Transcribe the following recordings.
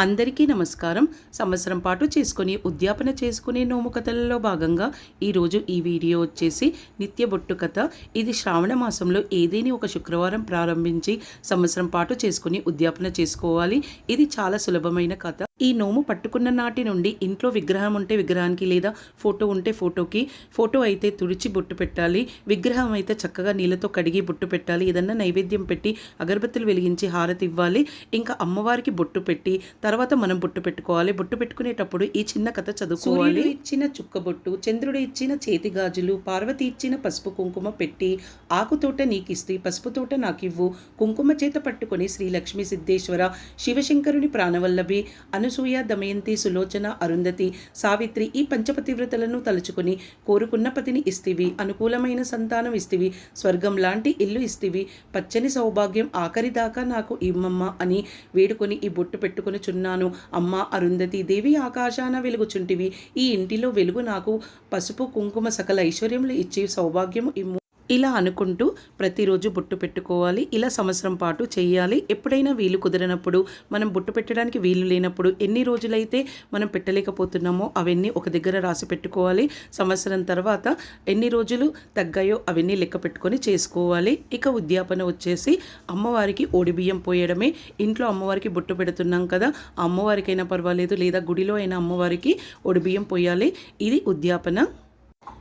అందరికీ నమస్కారం. సంవత్సరం పాటు చేసుకుని ఉద్యాపన చేసుకునే నోము కథలలో భాగంగా ఈరోజు ఈ వీడియో వచ్చేసి నిత్య బొట్టు కథ. ఇది శ్రావణ మాసంలో ఏదేని ఒక శుక్రవారం ప్రారంభించి సంవత్సరం పాటు చేసుకుని ఉద్యాపన చేసుకోవాలి. ఇది చాలా సులభమైన కథ. ఈ నోము పట్టుకున్న నాటి నుండి ఇంట్లో విగ్రహం ఉంటే విగ్రహానికి లేదా ఫోటో ఉంటే ఫోటోకి ఫోటో అయితే తుడిచి బొట్టు పెట్టాలి విగ్రహం అయితే చక్కగా నీళ్ళతో కడిగి బొట్టు పెట్టాలి ఏదన్నా నైవేద్యం పెట్టి అగరబత్తులు వెలిగించి హారతి ఇవ్వాలి ఇంకా అమ్మవారికి బొట్టు పెట్టి తర్వాత మనం బొట్టు పెట్టుకోవాలి బొట్టు పెట్టుకునేటప్పుడు ఈ చిన్న కథ చదువుకోవాలి. ఇచ్చిన చుక్క బొట్టు చంద్రుడు ఇచ్చిన చేతి గాజులు పార్వతి ఇచ్చిన పసుపు కుంకుమ పెట్టి ఆకుతోట నీకిస్తే పసుపు తోట నాకివ్వు కుంకుమ చేత పట్టుకొని శ్రీ లక్ష్మీ సిద్ధేశ్వర శివశంకరుని ప్రాణవల్లభి అను అనసూయ దమయంతి సులోచన అరుంధతి సావిత్రి ఈ పంచపతివ్రతలను తలుచుకుని కోరుకున్న పతిని ఇస్తివి అనుకూలమైన సంతానం ఇస్తివి స్వర్గం లాంటి ఇల్లు ఇస్తివి పచ్చని సౌభాగ్యం ఆఖరి దాకా నాకు ఇమ్మమ్మ అని వేడుకొని ఈ బొట్టు పెట్టుకొని చున్నాను అమ్మ అరుంధతి దేవి ఆకాశాన వెలుగుచుంటివి ఈ ఇంటిలో వెలుగు నాకు పసుపు కుంకుమ సకల ఐశ్వర్యములు ఇచ్చి సౌభాగ్యము ఇమ్ము ఇలా అనుకుంటూ ప్రతిరోజు బొట్టు పెట్టుకోవాలి. ఇలా సంవత్సరం పాటు చేయాలి ఎప్పుడైనా వీలు కుదిరినప్పుడు మనం బొట్టు పెట్టడానికి వీలు లేనప్పుడు ఎన్ని రోజులైతే మనం పెట్టలేకపోతున్నామో అవన్నీ ఒక దగ్గర రాసి పెట్టుకోవాలి. సంవత్సరం తర్వాత ఎన్ని రోజులు తగ్గాయో అవన్నీ లెక్క పెట్టుకొని చేసుకోవాలి. ఇక ఉద్యాపన వచ్చేసి అమ్మవారికి ఓడిబియ్యం పోయడమే. ఇంట్లో అమ్మవారికి బొట్టు పెడుతున్నాం కదా అమ్మవారికైనా పర్వాలేదు. లేదా గుడిలో అయినా అమ్మవారికి ఒడిబియ్యం పోయాలి. ఇది ఉద్యాపన.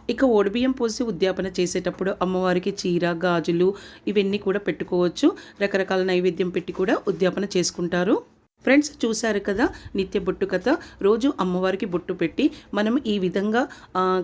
ఇక ఓడిబియ్యం పోసి ఉద్యాపన చేసేటప్పుడు అమ్మవారికి చీర గాజులు ఇవన్నీ కూడా పెట్టుకోవచ్చు. రకరకాల నైవేద్యం పెట్టి కూడా ఉద్యాపన చేసుకుంటారు. ఫ్రెండ్స్ చూశారు కదా నిత్య బొట్టు కథ. రోజు అమ్మవారికి బొట్టు పెట్టి మనం ఈ విధంగా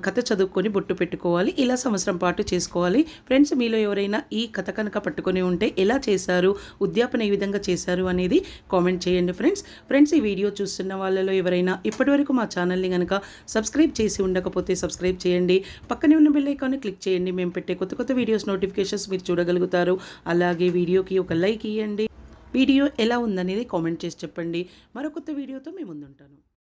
కథ చదువుకొని బొట్టు పెట్టుకోవాలి. ఇలా సంవత్సరం పాటు చేసుకోవాలి. ఫ్రెండ్స్ మీలో ఎవరైనా ఈ కథ కనుక పట్టుకొని ఉంటే ఎలా చేశారు ఉద్యాపన ఏ విధంగా చేశారు అనేది కామెంట్ చేయండి ఫ్రెండ్స్. ఫ్రెండ్స్ ఈ వీడియో చూస్తున్న వాళ్ళలో ఎవరైనా ఇప్పటివరకు మా ఛానల్ని కనుక సబ్స్క్రైబ్ చేసి ఉండకపోతే సబ్స్క్రైబ్ చేయండి. పక్కనే ఉన్న బెల్ ఐకాన్ని క్లిక్ చేయండి. మేము పెట్టే కొత్త కొత్త వీడియోస్ నోటిఫికేషన్స్ మీరు చూడగలుగుతారు. అలాగే వీడియోకి ఒక లైక్ ఇవ్వండి వీడియో ఎలా ఉందనేది కామెంట్ చేసి చెప్పండి. మరొక కొత్త వీడియోతో మేము ముందుంటాను.